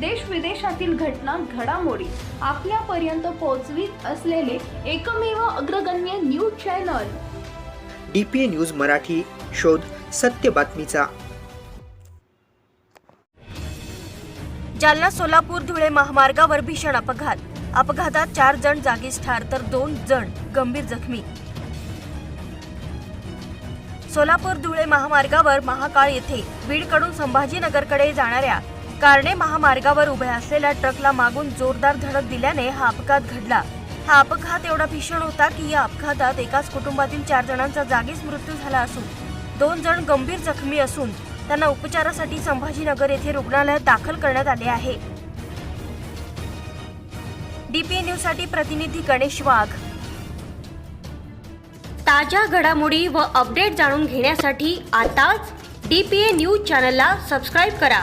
देश विदेशातील घटना घडामोडी आपल्यापर्यंत पोहोचवीत असलेले एकमेव अग्रगण्य news channel. D P A news Marathi शोध सत्य बातमीचा. जालना सोलापूर धुळे महामार्गावर भीषण अपघात. अपघातात चार जण जागीच ठार तर दोन जण गंभीर जखमी. सोलापूर धुळे महामार्गावर महाकाळ येथे बीडकडून संभाजीनगरकडे जाणाऱ्या कारणे महामार्गावर उभ्या असलेल्या ट्रकला मागून जोरदार धडक दिल्याने हा अपघात घडला. हा अपघात एवढा भीषण होता की या अपघातात एकाच कुटुंबातील चार जणांचा जागीच मृत्यू झाला असून दोन जण गंभीर जखमी असून त्यांना उपचारासाठी संभाजीनगर येथे रुग्णालयात दाखल करण्यात आले आहे. डीपी न्यूजसाठी प्रतिनिधी गणेश वाघ. ताज्या घडामोडी व अपडेट जाणून घेण्यासाठी आताच डीपीए न्यूज चॅनलला सबस्क्राईब करा.